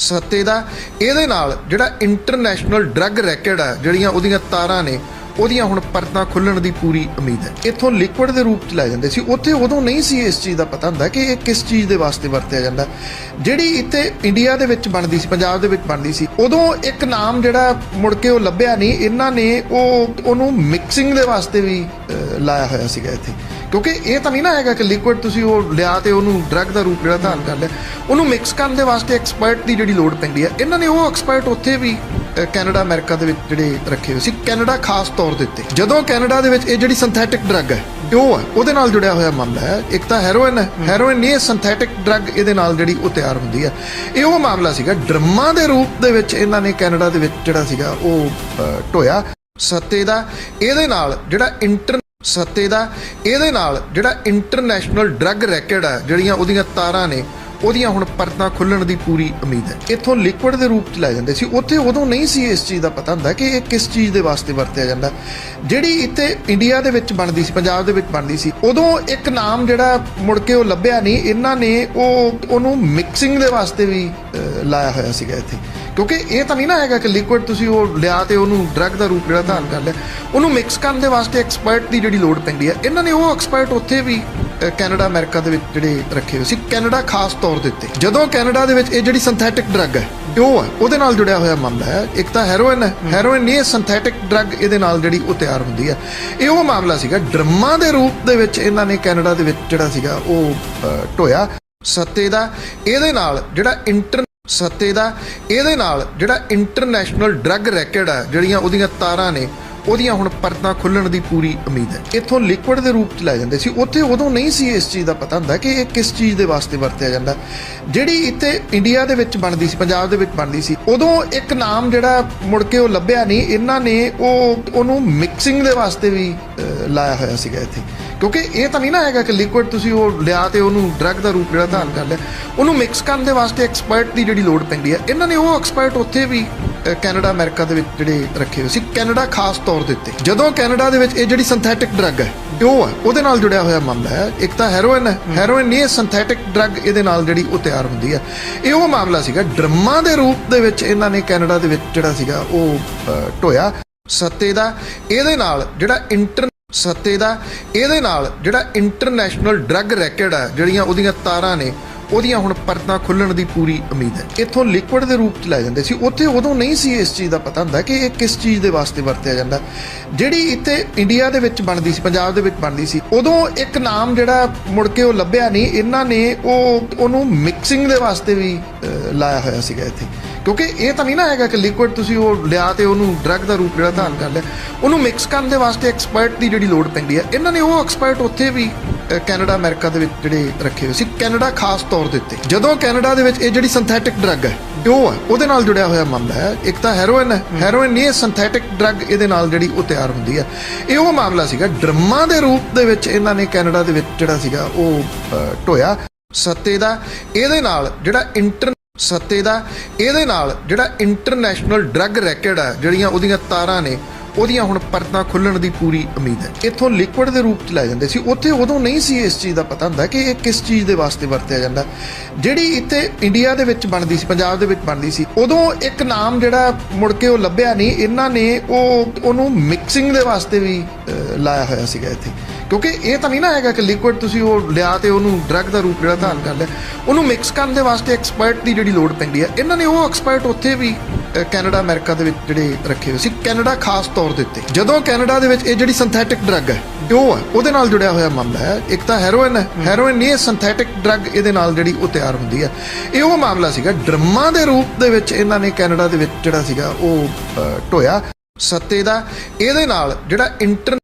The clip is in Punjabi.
ਸੱਤੇ ਦਾ। ਇਹਦੇ ਨਾਲ ਜਿਹੜਾ ਇੰਟਰਨੈਸ਼ਨਲ ਡਰੱਗ ਰੈਕਟ ਆ, ਜਿਹੜੀਆਂ ਉਹਦੀਆਂ ਤਾਰਾਂ ਨੇ, ਉਹਦੀਆਂ ਹੁਣ ਪਰਤਾਂ ਖੁੱਲਣ ਦੀ ਪੂਰੀ ਉਮੀਦ ਹੈ। ਇੱਥੋਂ ਲਿਕੁਇਡ ਦੇ ਰੂਪ ਚ ਲੈ ਜਾਂਦੇ ਸੀ। ਉੱਥੇ ਉਦੋਂ ਨਹੀਂ ਸੀ ਇਸ ਚੀਜ਼ ਦਾ ਪਤਾ ਹੁੰਦਾ ਕਿ ਇਹ ਕਿਸ ਚੀਜ਼ ਦੇ ਵਾਸਤੇ ਵਰਤਿਆ ਜਾਂਦਾ। ਜਿਹੜੀ ਇੱਥੇ ਇੰਡੀਆ ਦੇ ਵਿੱਚ ਬਣਦੀ ਸੀ, ਪੰਜਾਬ ਦੇ ਵਿੱਚ ਬਣਦੀ ਸੀ, ਉਦੋਂ ਇੱਕ ਨਾਮ ਜਿਹੜਾ ਮੁੜ ਕੇ ਉਹ ਲੱਭਿਆ ਨਹੀਂ। ਇਹਨਾਂ ਨੇ ਉਹ, ਉਹਨੂੰ ਮਿਕਸਿੰਗ ਦੇ ਵਾਸਤੇ ਵੀ ਲਾਇਆ ਹੋਇਆ ਸੀਗਾ ਇੱਥੇ। ਕਿਉਂਕਿ ਇਹ ਤਾਂ ਨਹੀਂ ਨਾ ਹੈਗਾ ਕਿ ਲਿਕੁਇਡ ਤੁਸੀਂ ਉਹ ਲਿਆ ਤੇ ਉਹਨੂੰ ਡਰੱਗ ਦਾ ਰੂਪ ਜਿਹੜਾ ਧਾਰਨ ਕਰ ਲਿਆ। ਉਹਨੂੰ ਮਿਕਸ ਕਰਨ ਦੇ ਵਾਸਤੇ ਐਕਸਪਰਟ ਦੀ ਜਿਹੜੀ ਲੋੜ ਪੈਂਦੀ ਹੈ। ਇਹਨਾਂ ਨੇ ਉਹ ਐਕਸਪਰਟ ਉੱਥੇ ਵੀ ਕੈਨੇਡਾ ਅਮਰੀਕਾ ਦੇ ਵਿੱਚ ਜਿਹੜੇ ਰੱਖੇ ਹੋਏ ਸੀ। ਕੈਨੇਡਾ ਖਾਸ ਤੌਰ ਦੇ ਉੱਤੇ। ਜਦੋਂ ਕੈਨੇਡਾ ਦੇ ਵਿੱਚ ਇਹ ਜਿਹੜੀ ਸਿੰਥੈਟਿਕ ਡਰੱਗ ਹੈ ਉਹ ਹੈ ਉਹਦੇ ਨਾਲ ਜੁੜਿਆ ਹੋਇਆ ਮਾਮਲਾ ਹੈ। ਇੱਕ ਤਾਂ ਹੈਰੋਇਨ ਹੈ। ਹੈਰੋਇਨ ਨਹੀਂ ਇਹ ਸਿੰਥੈਟਿਕ ਡਰੱਗ ਇਹਦੇ ਨਾਲ ਜਿਹੜੀ ਉਹ ਤਿਆਰ ਹੁੰਦੀ ਹੈ। ਇਹ ਉਹ ਮਾਮਲਾ ਸੀਗਾ। ਡਰਮਾਂ ਦੇ ਰੂਪ ਦੇ ਵਿੱਚ ਇਹਨਾਂ ਨੇ ਕੈਨੇਡਾ ਦੇ ਵਿੱਚ ਜਿਹੜਾ ਸੀਗਾ ਉਹ ਢੋਇਆ। ਸੱਤੇ ਦਾ ਇਹਦੇ ਨਾਲ ਜਿਹੜਾ ਇੰਟਰ ਸੱਤੇ ਦਾ। ਇਹਦੇ ਨਾਲ ਜਿਹੜਾ ਇੰਟਰਨੈਸ਼ਨਲ ਡਰੱਗ ਰੈਕਟ ਆ ਜਿਹੜੀਆਂ ਉਹਦੀਆਂ ਤਾਰਾਂ ਨੇ ਉਹਦੀਆਂ ਹੁਣ ਪਰਤਾਂ ਖੁੱਲਣ ਦੀ ਪੂਰੀ ਉਮੀਦ ਹੈ। ਇੱਥੋਂ ਲਿਕੁਇਡ ਦੇ ਰੂਪ ਚ ਲੈ ਜਾਂਦੇ ਸੀ। ਉੱਥੇ ਉਦੋਂ ਨਹੀਂ ਸੀ ਇਸ ਚੀਜ਼ ਦਾ ਪਤਾ ਹੁੰਦਾ ਕਿ ਇਹ ਕਿਸ ਚੀਜ਼ ਦੇ ਵਾਸਤੇ ਵਰਤਿਆ ਜਾਂਦਾ। ਜਿਹੜੀ ਇੱਥੇ ਇੰਡੀਆ ਦੇ ਵਿੱਚ ਬਣਦੀ ਸੀ, ਪੰਜਾਬ ਦੇ ਵਿੱਚ ਬਣਦੀ ਸੀ, ਉਦੋਂ ਇੱਕ ਨਾਮ ਜਿਹੜਾ ਮੁੜ ਕੇ ਉਹ ਲੱਭਿਆ ਨਹੀਂ। ਇਹਨਾਂ ਨੇ ਉਹ, ਉਹਨੂੰ ਮਿਕਸਿੰਗ ਦੇ ਵਾਸਤੇ ਵੀ ਲਾਇਆ ਹੋਇਆ ਸੀਗਾ ਇੱਥੇ। ਕਿਉਂਕਿ ਇਹ ਤਾਂ ਨਹੀਂ ਨਾ ਹੈਗਾ ਕਿ ਲਿਕੁਇਡ ਤੁਸੀਂ ਉਹ ਲਿਆ ਤੇ ਉਹਨੂੰ ਡਰੱਗ ਦਾ ਰੂਪ ਜਿਹੜਾ ਧਾਰਨ ਕਰ ਲਿਆ। ਉਹਨੂੰ ਮਿਕਸ ਕਰਨ ਦੇ ਵਾਸਤੇ ਐਕਸਪਰਟ ਦੀ ਜਿਹੜੀ ਲੋੜ ਪੈਂਦੀ ਹੈ। ਇਹਨਾਂ ਨੇ ਉਹ ਐਕਸਪਰਟ ਉੱਥੇ ਵੀ ਕੈਨੇਡਾ ਅਮਰੀਕਾ ਦੇ ਵਿੱਚ ਜਿਹੜੇ ਰੱਖੇ ਹੋਏ ਸੀ ਕੈਨੇਡਾ ਖਾਸ ਤੌਰ ਦੇ ਉੱਤੇ। ਜਦੋਂ ਕੈਨੇਡਾ ਦੇ ਵਿੱਚ ਇਹ ਜਿਹੜੀ ਸਿੰਥੈਟਿਕ ਡਰੱਗ ਹੈ ਉਹ ਹੈ ਉਹਦੇ ਨਾਲ ਜੁੜਿਆ ਹੋਇਆ ਮਾਮਲਾ ਹੈ। ਇੱਕ ਤਾਂ ਹੈਰੋਇਨ ਹੈ। ਹੈਰੋਇਨ ਨਹੀਂ ਇਹ ਸਿੰਥੈਟਿਕ ਡਰੱਗ ਇਹਦੇ ਨਾਲ ਜਿਹੜੀ ਉਹ ਤਿਆਰ ਹੁੰਦੀ ਹੈ। ਇਹ ਉਹ ਮਾਮਲਾ ਸੀਗਾ ਡਰਮਾਂ ਦੇ ਰੂਪ ਦੇ ਵਿੱਚ ਇਹਨਾਂ ਨੇ ਕੈਨੇਡਾ ਦੇ ਵਿੱਚ ਜਿਹੜਾ ਸੀਗਾ ਉਹ ਢੋਇਆ। ਸੱਤੇ ਦਾ ਇਹਦੇ ਨਾਲ ਜਿਹੜਾ ਇੰਟਰ ਸੱਤੇ ਦਾ ਇਹਦੇ ਨਾਲ ਜਿਹੜਾ ਇੰਟਰਨੈਸ਼ਨਲ ਡਰੱਗ ਰੈਕਟ ਹੈ ਜਿਹੜੀਆਂ ਉਹਦੀਆਂ ਤਾਰਾਂ ਨੇ ਉਹਦੀਆਂ ਹੁਣ ਪਰਤਾਂ ਖੁੱਲਣ ਦੀ ਪੂਰੀ ਉਮੀਦ ਹੈ। ਇੱਥੋਂ ਲਿਕੁਇਡ ਦੇ ਰੂਪ ਚ ਲੈ ਜਾਂਦੇ ਸੀ। ਉੱਥੇ ਉਦੋਂ ਨਹੀਂ ਸੀ ਇਸ ਚੀਜ਼ ਦਾ ਪਤਾ ਹੁੰਦਾ ਕਿ ਇਹ ਕਿਸ ਚੀਜ਼ ਦੇ ਵਾਸਤੇ ਵਰਤਿਆ ਜਾਂਦਾ। ਜਿਹੜੀ ਇੱਥੇ ਇੰਡੀਆ ਦੇ ਵਿੱਚ ਬਣਦੀ ਸੀ, ਪੰਜਾਬ ਦੇ ਵਿੱਚ ਬਣਦੀ ਸੀ, ਉਦੋਂ ਇੱਕ ਨਾਮ ਜਿਹੜਾ ਮੁੜ ਕੇ ਉਹ ਲੱਭਿਆ ਨਹੀਂ। ਇਹਨਾਂ ਨੇ ਉਹ, ਉਹਨੂੰ ਮਿਕਸਿੰਗ ਦੇ ਵਾਸਤੇ ਵੀ ਲਾਇਆ ਹੋਇਆ ਸੀਗਾ ਇੱਥੇ। ਕਿਉਂਕਿ ਇਹ ਤਾਂ ਨਹੀਂ ਨਾ ਹੈਗਾ ਕਿ ਲਿਕੁਇਡ ਤੁਸੀਂ ਉਹ ਲਿਆ ਤੇ ਉਹਨੂੰ ਡਰੱਗ ਦਾ ਰੂਪ ਜਿਹੜਾ ਧਾਰਨ ਕਰ ਲਿਆ। ਉਹਨੂੰ ਮਿਕਸ ਕਰਨ ਦੇ ਵਾਸਤੇ ਐਕਸਪਰਟ ਦੀ ਜਿਹੜੀ ਲੋੜ ਪੈਂਦੀ ਹੈ। ਇਹਨਾਂ ਨੇ ਉਹ ਐਕਸਪਰਟ ਉੱਥੇ ਵੀ ਕੈਨੇਡਾ ਅਮਰੀਕਾ ਦੇ ਵਿੱਚ ਜਿਹੜੇ ਰੱਖੇ ਹੋਏ ਸੀ ਕੈਨੇਡਾ ਖਾਸ ਤੌਰ ਦੇ ਉੱਤੇ। ਜਦੋਂ ਕੈਨੇਡਾ ਦੇ ਵਿੱਚ ਇਹ ਜਿਹੜੀ ਸਿੰਥੈਟਿਕ ਡਰੱਗ ਹੈ ਉਹ ਹੈ ਉਹਦੇ ਨਾਲ ਜੁੜਿਆ ਹੋਇਆ ਮਾਮਲਾ ਹੈ। ਇੱਕ ਤਾਂ ਹੈਰੋਇਨ ਹੈ ਹੈਰੋਇਨ ਨਹੀਂ ਇਹ ਸਿੰਥੈਟਿਕ ਡਰੱਗ ਇਹਦੇ ਨਾਲ ਜਿਹੜੀ ਉਹ ਤਿਆਰ ਹੁੰਦੀ ਹੈ। ਇਹ ਉਹ ਮਾਮਲਾ ਸੀਗਾ ਡਰਮਾਂ ਦੇ ਰੂਪ ਦੇ ਵਿੱਚ ਇਹਨਾਂ ਨੇ ਕੈਨੇਡਾ ਦੇ ਵਿੱਚ ਜਿਹੜਾ ਸੀਗਾ ਉਹ ਢੋਇਆ। ਸੱਤੇ ਦਾ ਇਹਦੇ ਨਾਲ ਜਿਹੜਾ ਇੰਟਰ ਸੱਤੇ ਦਾ ਇਹਦੇ ਨਾਲ ਜਿਹੜਾ ਇੰਟਰਨੈਸ਼ਨਲ ਡਰੱਗ ਰੈਕਟ ਹੈ ਜਿਹੜੀਆਂ ਉਹਦੀਆਂ ਤਾਰਾਂ ਨੇ ਉਹਦੀਆਂ ਹੁਣ ਪਰਤਾਂ ਖੁੱਲਣ ਦੀ ਪੂਰੀ ਉਮੀਦ ਹੈ। ਇੱਥੋਂ ਲਿਕੁਇਡ ਦੇ ਰੂਪ ਚ ਲੈ ਜਾਂਦੇ ਸੀ। ਉੱਥੇ ਉਦੋਂ ਨਹੀਂ ਸੀ ਇਸ ਚੀਜ਼ ਦਾ ਪਤਾ ਹੁੰਦਾ ਕਿ ਇਹ ਕਿਸ ਚੀਜ਼ ਦੇ ਵਾਸਤੇ ਵਰਤਿਆ ਜਾਂਦਾ। ਜਿਹੜੀ ਇੱਥੇ ਇੰਡੀਆ ਦੇ ਵਿੱਚ ਬਣਦੀ ਸੀ, ਪੰਜਾਬ ਦੇ ਵਿੱਚ ਬਣਦੀ ਸੀ, ਉਦੋਂ ਇੱਕ ਨਾਮ ਜਿਹੜਾ ਮੁੜ ਕੇ ਉਹ ਲੱਭਿਆ ਨਹੀਂ। ਇਹਨਾਂ ਨੇ ਉਹ, ਉਹਨੂੰ ਮਿਕਸਿੰਗ ਦੇ ਵਾਸਤੇ ਵੀ ਲਾਇਆ ਹੋਇਆ ਸੀਗਾ ਇੱਥੇ। ਕਿਉਂਕਿ ਇਹ ਤਾਂ ਨਹੀਂ ਨਾ ਹੈਗਾ ਕਿ ਲਿਕੁਇਡ ਤੁਸੀਂ ਉਹ ਲਿਆ ਤੇ ਉਹਨੂੰ ਡਰੱਗ ਦਾ ਰੂਪ ਜਿਹੜਾ ਧਾਰਨ ਕਰ ਲਿਆ। ਉਹਨੂੰ ਮਿਕਸ ਕਰਨ ਦੇ ਵਾਸਤੇ ਐਕਸਪਰਟ ਦੀ ਜਿਹੜੀ ਲੋੜ ਪੈਂਦੀ ਹੈ। ਇਹਨਾਂ ਨੇ ਉਹ ਐਕਸਪਰਟ ਉੱਥੇ ਵੀ ਕੈਨੇਡਾ, ਅਮਰੀਕਾ ਦੇ ਵਿੱਚ ਜਿਹੜੇ ਰੱਖੇ ਹੋਏ ਸੀ, ਕੈਨੇਡਾ ਖਾਸ ਤੌਰ ਦੇ ਉੱਤੇ। ਜਦੋਂ ਕੈਨੇਡਾ ਦੇ ਵਿੱਚ ਇਹ ਜਿਹੜੀ ਸਿੰਥੈਟਿਕ ਡਰੱਗ ਹੈ, ਉਹ ਹੈ, ਉਹਦੇ ਨਾਲ ਜੁੜਿਆ ਹੋਇਆ ਮਾਮਲਾ ਹੈ। ਇੱਕ ਤਾਂ ਹੈਰੋਇਨ ਹੈ, ਹੈਰੋਇਨ ਨਹੀਂ, ਇਹ ਸਿੰਥੈਟਿਕ ਡਰੱਗ ਇਹਦੇ ਨਾਲ ਜਿਹੜੀ ਉਹ ਤਿਆਰ ਹੁੰਦੀ ਹੈ। ਇਹ ਉਹ ਮਾਮਲਾ ਸੀਗਾ, ਡਰਮਾਂ ਦੇ ਰੂਪ ਦੇ ਵਿੱਚ ਇਹਨਾਂ ਨੇ ਕੈਨੇਡਾ ਦੇ ਵਿੱਚ ਜਿਹੜਾ ਸੀਗਾ, ਉਹ ਢੋਇਆ। ਸੱਤੇ ਦਾ, ਇਹਦੇ ਨਾਲ ਜਿਹੜਾ ਇੰਟਰ, ਸੱਤੇ ਦਾ, ਇਹਦੇ ਨਾਲ ਜਿਹੜਾ ਇੰਟਰਨੈਸ਼ਨਲ ਡਰੱਗ ਰੈਕਟ ਹੈ, ਜਿਹੜੀਆਂ ਉਹਦੀਆਂ ਤਾਰਾਂ ਨੇ ਉਹਦੀਆਂ ਹੁਣ ਪਰਤਾਂ ਖੁੱਲਣ ਦੀ ਪੂਰੀ ਉਮੀਦ ਹੈ। ਇੱਥੋਂ ਲਿਕੁਇਡ ਦੇ ਰੂਪ ਚ ਲੈ ਜਾਂਦੇ ਸੀ। ਉੱਥੇ ਉਦੋਂ ਨਹੀਂ ਸੀ ਇਸ ਚੀਜ਼ ਦਾ ਪਤਾ ਹੁੰਦਾ ਕਿ ਇਹ ਕਿਸ ਚੀਜ਼ ਦੇ ਵਾਸਤੇ ਵਰਤਿਆ ਜਾਂਦਾ। ਜਿਹੜੀ ਇੱਥੇ ਇੰਡੀਆ ਦੇ ਵਿੱਚ ਬਣਦੀ ਸੀ, ਪੰਜਾਬ ਦੇ ਵਿੱਚ ਬਣਦੀ ਸੀ, ਉਦੋਂ ਇੱਕ ਨਾਮ ਜਿਹੜਾ ਮੁੜ ਕੇ ਉਹ ਲੱਭਿਆ ਨਹੀਂ। ਇਹਨਾਂ ਨੇ ਉਹ, ਉਹਨੂੰ ਮਿਕਸਿੰਗ ਦੇ ਵਾਸਤੇ ਵੀ ਲਾਇਆ ਹੋਇਆ ਸੀਗਾ ਇੱਥੇ। ਕਿਉਂਕਿ ਇਹ ਤਾਂ ਨਹੀਂ ਨਾ ਹੈਗਾ ਕਿ ਲਿਕੁਇਡ ਤੁਸੀਂ ਉਹ ਲਿਆ ਤੇ ਉਹਨੂੰ ਡਰੱਗ ਦਾ ਰੂਪ ਜਿਹੜਾ ਧਾਰਨ ਕਰ ਲਿਆ। ਉਹਨੂੰ ਮਿਕਸ ਕਰਨ ਦੇ ਵਾਸਤੇ ਐਕਸਪਰਟ ਦੀ ਜਿਹੜੀ ਲੋੜ ਪੈਂਦੀ ਹੈ। ਇਹਨਾਂ ਨੇ ਉਹ ਐਕਸਪਰਟ ਉੱਥੇ ਵੀ ਕੈਨੇਡਾ ਅਮਰੀਕਾ ਦੇ ਵਿੱਚ ਜਿਹੜੇ ਰੱਖੇ ਹੋਏ ਸੀ। ਕੈਨੇਡਾ ਖਾਸ ਤੌਰ ਦੇ ਉੱਤੇ। ਜਦੋਂ ਕੈਨੇਡਾ ਦੇ ਵਿੱਚ ਇਹ ਜਿਹੜੀ ਸਿੰਥੈਟਿਕ ਡਰੱਗ ਹੈ ਉਹ ਹੈ ਉਹਦੇ ਨਾਲ ਜੁੜਿਆ ਹੋਇਆ ਮਾਮਲਾ ਹੈ। ਇੱਕ ਤਾਂ ਹੈਰੋਇਨ ਹੈ। ਹੈਰੋਇਨ ਨਹੀਂ ਇਹ ਸਿੰਥੈਟਿਕ ਡਰੱਗ ਇਹਦੇ ਨਾਲ ਜਿਹੜੀ ਉਹ ਤਿਆਰ ਹੁੰਦੀ ਹੈ। ਇਹ ਉਹ ਮਾਮਲਾ ਸੀਗਾ ਡਰਮਾਂ ਦੇ ਰੂਪ ਦੇ ਵਿੱਚ ਇਹਨਾਂ ਨੇ ਕੈਨੇਡਾ ਦੇ ਵਿੱਚ ਜਿਹੜਾ ਸੀਗਾ ਉਹ ਅਹ, ਢੋਇਆ। ਸੱਤੇ ਦਾ ਇਹਦੇ ਨਾਲ ਜਿਹੜਾ ਇੰਟਰ